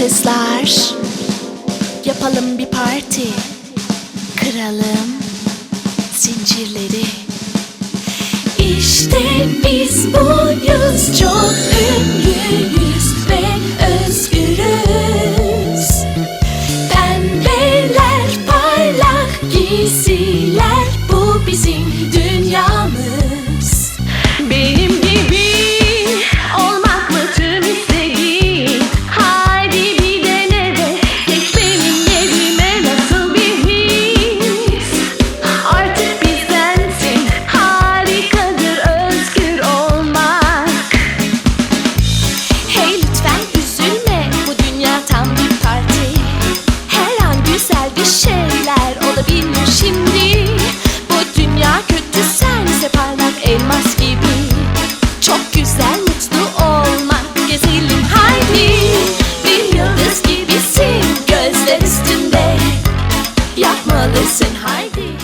Kızlar. Yapalım bir parti. Kıralım zincirleri. İşte biz buyuz. Çok ünlüyüz ve özgürüz. Pembeler parlak giysiler. Bu bizim Ja, mal listen, Heidi.